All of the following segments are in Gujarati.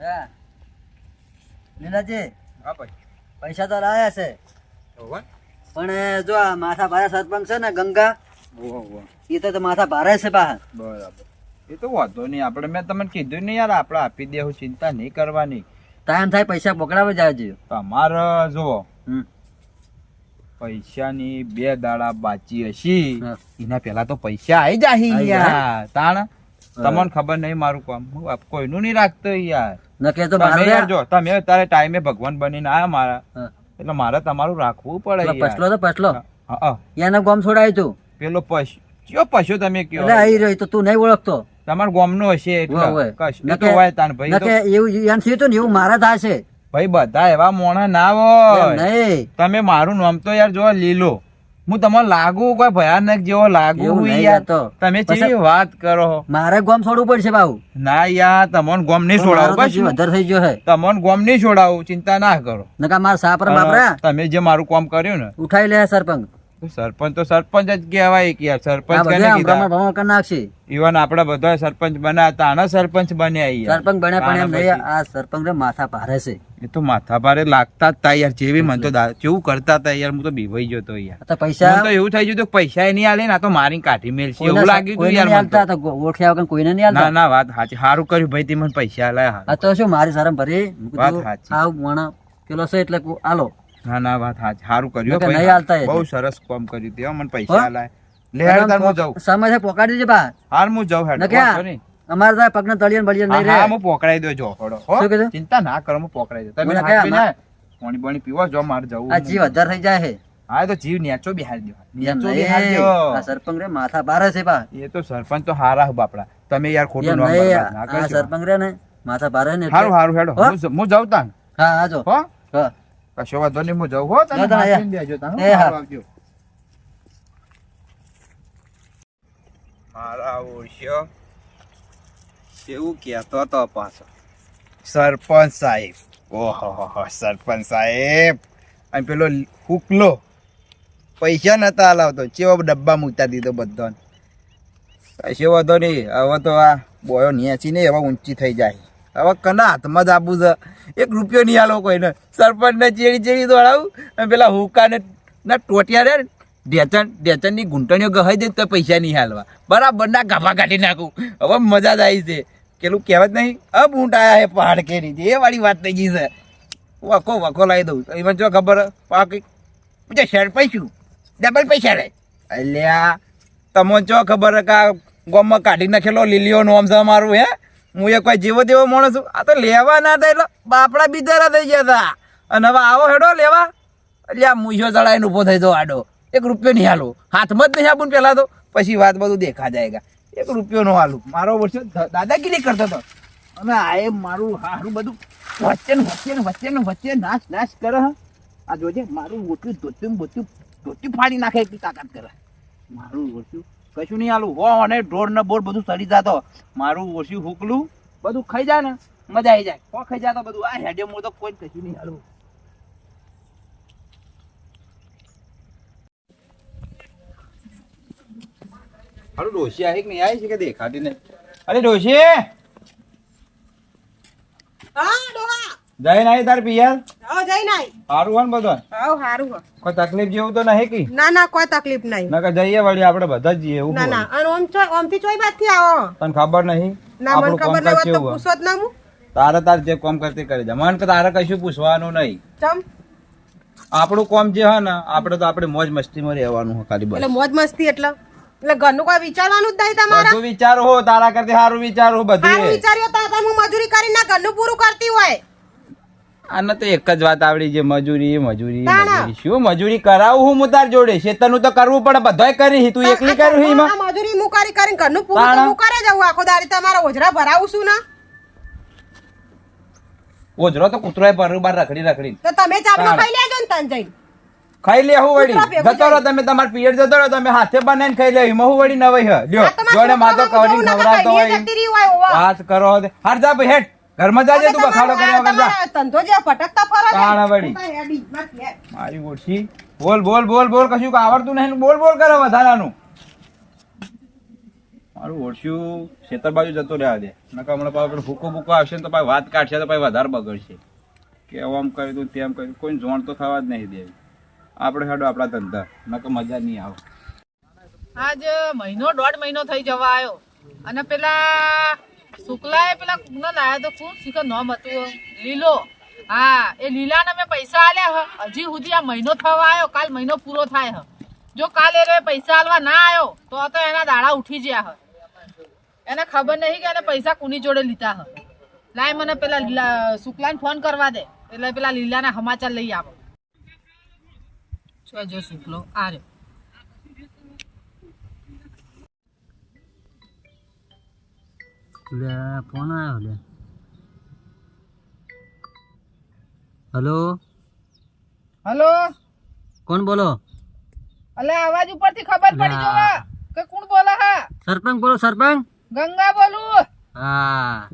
હા? લીલાજી હા ભાઈ. પૈસા તો લાયા છે. પણ જો આ માથા ભારે સરપંચ છે ને ગંગા એ તો માથા ભારે છે બરાબર. એ તો વાંધો નહીં આપણે મેં તમને કીધું નહીં યાર આપણે આપી દેવું ચિંતા નહીં કરવાની. ટાઈમ થાય પૈસા પકડાવા જાય છે તમારે જુઓ. પૈસાની બે દાડા બાચી હશી. એના પેલા તો પૈસા આવી જાય યાર. તાણ. તમને ખબર નહીં મારું કામ. કોઈનું નહીં રાખતો યાર. તો જો તમે તારે ટાઈમે ભગવાન બનીને આયા મારા. એટલે મારે તમારું રાખવું પડે પછલો તો પછલો. એને ગોમ છોડાય તું. પેલો પશુ કયો પશુ તમે કયો? એટલે આવી રહ્યો તો તું નહીં ઓળખતો. તમારા ગોમનો હશે એટલે હોય. કશું તો તાન ભાઈ એવું થયું હતું ને એવું મારા થાશે. ભાઈ બધા એવા મોણા ના હોય. તમે મારું નામ તો યાર જો લીલો. હું તમને લાગુ કોઈ ભયાનક જેવો લાગુ. તમે વાત કરો મારે ગોમ છોડવું પડશે બાબુ ના યાર તમને ગોમ નહીં છોડાવું બસ. વધારે થઈ ગયો હે. તમને ગોમ નહીં છોડાવું ચિંતા ના કરો. નકા મારા સાપરા બાપરા? તમે જે મારું કામ કર્યું ને ઉઠાઈ લે સરપંચ. સરપંચ તો સરપંચ જ કહેવાય કે યાર સરપંચ કીધા? ભ્રમણ નાખશે. ઈવન આપડા બધા સરપંચ બન્યા તાણા સરપંચ બન્યા યાર. સરપંચ બન્યા પણ એમ નહીં આ સરપંચ માથા ભારે છે. એ તો માથા ભારે લાગતા જ તા યાર જેવી મન તો કેવું કરતા હતા યાર હું તો બીવાઈ ગયો તો યાર. તો પૈસા તો એવું થઈ ગયું તો પૈસા નહીં આલે ને તો મારી કાઢી મેલશે. એવું લાગ્યું કોઈ યાર મને તો. ઓળખ્યા વગર કોઈને નહીં ના આલતા? ના વાત સાચી. સારું કર્યું ભાઈ તે મને પૈસા આલ્યા. આ તો શું મારી શરમ ભરી? વાત સાચી. આવ મણા પેલો છે એટલે આલો. ના ના વાત સાચી સારું કર્યું નહીં બહુ સરસ કામ કર્યું તે મને પૈસા આલાય. લે હેડ તાર હું જાઉં. સમય પોકાડી દેજે બા હાર હું જાઉં હેડ ન કે વાંધો નહીં. અમારે તો પગના હા હા, હું પોકડાઈ દો જો હો. ચિંતા ના કરો હું પોકડાઈ દો તમે હાથ પીને પાણી પીવો જો મારે જવું આ જીવ વધારે થઈ જાય હે. હા તો જીવ નેચો બિહાર દો નેચો આ સરપંચ રે માથા બારે છે બા. એ તો સરપંચ તો હારા હો બાપડા. તમે યાર ખોટું ના આ સરપંચ રે ને માથા ભારે ને હારું હારું હેડો હું? જાઉં તાન. હા આજો હો? હા. કશો વાંધો નહીં હું જાઉં હો તને. પીને બેસજો તાન. આવજો. મારા ઓળખ્યો એવું કહેતો તો પાછો? સરપંચ સાહેબ. ઓહો સરપંચ સાહેબ. અને પેલો હુકલો. પૈસા નતા હલાવતો ચેવો ડબ્બા મૂકતા દીધો બધાને. કશો વાંધો નહીં. હવે તો આ બોયો નેચી નહીં હવે ઊંચી થઈ જાય. હવે કના હાથમાં જ આપું છે. એક રૂપિયો નહીં આલો કોઈને. સરપંચને ચેડી ચેડી દોડાવું અને પેલા હુકાને ના ટોટિયા રે ઢેચણ ઢેચણની ઘૂંટણીઓ ગહાઈ દે તો પૈસા નહીં હાલવા. બરાબર ના, ગાભા કાઢી નાખું. હવે મજા જ આવી છે. પેલું કહેવત નહીં અબ ઊંટ આયા હે પહાડ કેરી. એ વાળી વાત થઈ ગઈ છે. વખો વખો લાવી દઉં. એમાં જો ખબર પાકી પૂછે શેર પૈસું. ડબલ પૈસા રે. અલ્યા તમે જો ખબર કે ગોમમાં કાઢી નાખેલો લીલીઓ નોમ છે મારું હે? હું એક કોઈ જેવો તેવો માણસ છું. આ તો લેવા ના થાય એટલે બાપડા બિચારા થઈ ગયા હતા. અને હવે આવો હેડો લેવા. એટલે આ મૂછો ચડાવીને ઊભો થઈ તો આડો. એક રૂપિયો નહીં હાલો. હાથમાં જ નહીં આપું પહેલાં તો. પછી વાત બધું દેખા જાયગા એક રૂપિયો નો હાલું. મારો વર્ષો દાદાગીરી કરતો હતો. અને આ એ મારું હારું બધું વચ્ચે વચ્ચે વચ્ચે વચ્ચે નાશ નાશ કરે આ જોજે, મારું મોટું ધોતું બોત્યું ધોતું ફાડી નાખે એટલી તાકાત કરે. મારું ઓછું કશું નહીં આલું. હો અને ઢોર ને બોર બધું સડી જતો. મારું ઓછું હુકલું બધું ખાઈ જાય ને. મજા આવી જાય. કો ખાઈ જાય બધું. આ હેડે મોં તો કોઈ કશું નહીં આલું. હારું ડોશી આવી કે નહીં? આવી છે કે દેખાતી નહીં? અરે ડોશી! હા ડોહા. જઈને નાઈ તાર પિયર? આવો જઈને નાઈ. હારું હોય ને બધું? આવો હારું હો. કોઈ તકલીફ જેવું તો નહીં કી? ના ના કોઈ તકલીફ નહીં. નકર જઈએ વળી આપણે બધા જઈએ એવું ના ના અને ઓમ ચો ઓમથી ચોઈ બાદથી આવો. તને ખબર નહીં? ના મને ખબર કામકાજ હોય તો પૂછો જ ના હું. તારે તાર જે કામ કરતી કરી દે. મને કે તારે કશું પૂછવાનું નહીં. ચમ. આપણું કામ જે હોય ને આપણે તો આપણે મોજ મસ્તીમાં રહેવાનું હોય ખાલી એટલે મોજ મસ્તી એટલે? એટલે ઘરનું કોઈ વિચારવાનું જ નહીં તમારા? બધું વિચારો હો તારા કરતી સારું વિચારો હો બધું વિચાર્યો તો તો હું મજૂરી કરીને ઘરનું પૂરું કરતી હોય. આને તો એક જ વાત આવડી છે મજૂરી મજૂરી મજૂરી. શું મજૂરી કરાવું હું તાર જોડે? શેતરનું તો કરવું પડે બધાય કરી તું એકલી કર્યું એમાં? મજૂરી હું કરી કરીને ઘરનું પૂરું હું કરે જવું આખો દાડી તમારા ઓજરા ભરાવું છું ને. ઓજરો તો કૂતરો બરોબર રખડી રખડી તો તમે ચાપલો ખાઈ લેજો ને તન જઈને. ખાઈ લે હું વળી. જતો રહો તમે તમાર પિયર જતો રહો તમે હાથે બનાવીને ખાઈ લે. એમાં હું વળી નવાઈ હ. લ્યો જોડે છોકરાઓને કવરી ખાઈને હોય. વાત કરો. હાર જા ભાઈ ઘરમાં જાજે તું બખાડો કર્યા વગર જા. ધંધો જે ફટકતા ફરો કાણા હેડ. મારી ઓછી બોલ બોલ બોલ બોલ કશું આવડતું નહીં બોલ બોલ કરો વધારાનું. મારું ઓળખ્યું ખેતર બાજુ જતો રહ્યા દે નકા હમણાં પાછો ભૂકો ભૂકો આવશે ને તો પાછી વાત કાઢશે તો પાછી વધારે બગડશે. કે આમ કર્યું તું તેમ કર્યું કોઈ જોણ તો થવા જ નહીં દેવી. આપણે હેડો આપણા ધંધા. નકા મજા નહીં આવે. આજ મહિનો દોઢ મહિનો થઈ જવા આવ્યો. અને પેલા શુક્લાએ પેલા કુંગનો લાયા તો ખૂબ શીખર નોમ હતું લીલો. હા, એ લીલાને મેં પૈસા આલ્યા હજી સુધી આ મહિનો થવા આવ્યો કાલ મહિનો પૂરો થાય હ. જો કાલે એ પૈસા આલવા ના આવ્યો તો તો એના દાડા ઉઠી ગયા હ. એને ખબર નહીં કે એને પૈસા કોની જોડે લીધા હ. લાય મને પેલા લીલા, શુક્લાને ફોન કરવા દે. એટલે પેલા લીલાના સમાચાર લઈ આવો. જો, શુક્લો, આ રહ્યો. લે ફોન આવ્યો લે. હલો? હલો? કોણ બોલો? અલે અવાજ ઉપરથી ખબર પડી જોવા. કે કોણ બોલે હા? સરપંચ બોલો સરપંચ. ગંગા બોલું. હા.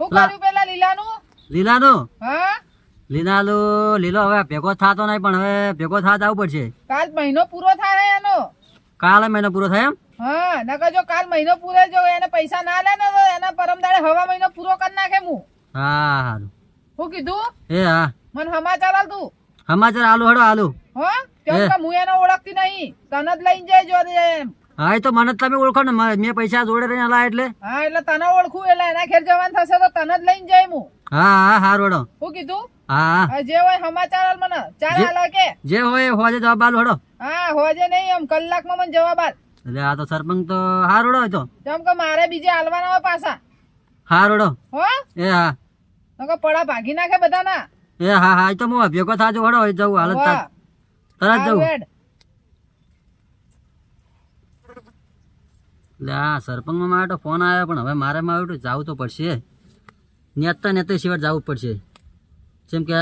હું. કર્યું પેલા લીલાનું? લીલાનું? હા? લીલાલો લીલો હવે ભેગો થતો નહીં પણ હવે ભેગો થવા આવવું પડશે. કાલ મહિનો પૂરો થાય એનો. કાલે મહિનો પૂરો થાય એમ? હા નકર જો કાલ મહિનો પૂરો જો એને પૈસા ના લે ને તો એના પરમદાડે હવા મહિનો પૂરો કરી નાખે હું હા સારું હું કીધું? એ હા. મને સમાચાર આલ તું. સમાચાર આલુ હડો આલુ. હો કેમ કે હું એને ઓળખતી નહીં. તને જ લઈને જાય જો એમ. હા એ તો મને તમે ઓળખો ને મેં પૈસા જોડે રહીને આલા એટલે. હા એટલે તને ઓળખું એટલે એના ઘેર જવાનું થશે તો તને જ લઈને જાય હું હા હા હારું હડો. શું કીધું? હા હા. હા, જે હોય સમાચાર મને. ચાલ હાલ કે. જે હોય હોજે જવાબ આલુ હડો. હા હોજે નહીં એમ કલાકમાં મને જવાબ આલ. એટલે આ તો સરપંચ તો હારોડો હતો. એ કે મારે બીજે હાલવાના હોય પાછા. હારોડો? હો? એ હા. નકર પડા ભાગી નાખે બધાના. એ હા હા તો હું ભેગો થાજો હડો હોય જવું હાલત તરત જવું. એટલે આ સરપંચમાં મારે તો ફોન આવ્યો પણ હવે મારે માં આવ્યું જવું તો પડશે. નેતા નેતા સિવાય જવું પડશે. જેમ કે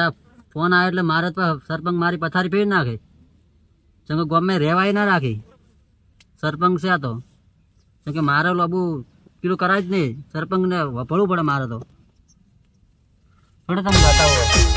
ફોન આવ્યો એટલે મારે તો સરપંચ મારી પથારી ફેરી નાખે. જેમ કે ગમે રહેવાય ના રાખી. સરપંચ છે આ તો. કે મારે લાબુ પેલું કરાય જ નહીં. સરપંચને વફળવું પડે મારે તો. પણ તમે બતાવો.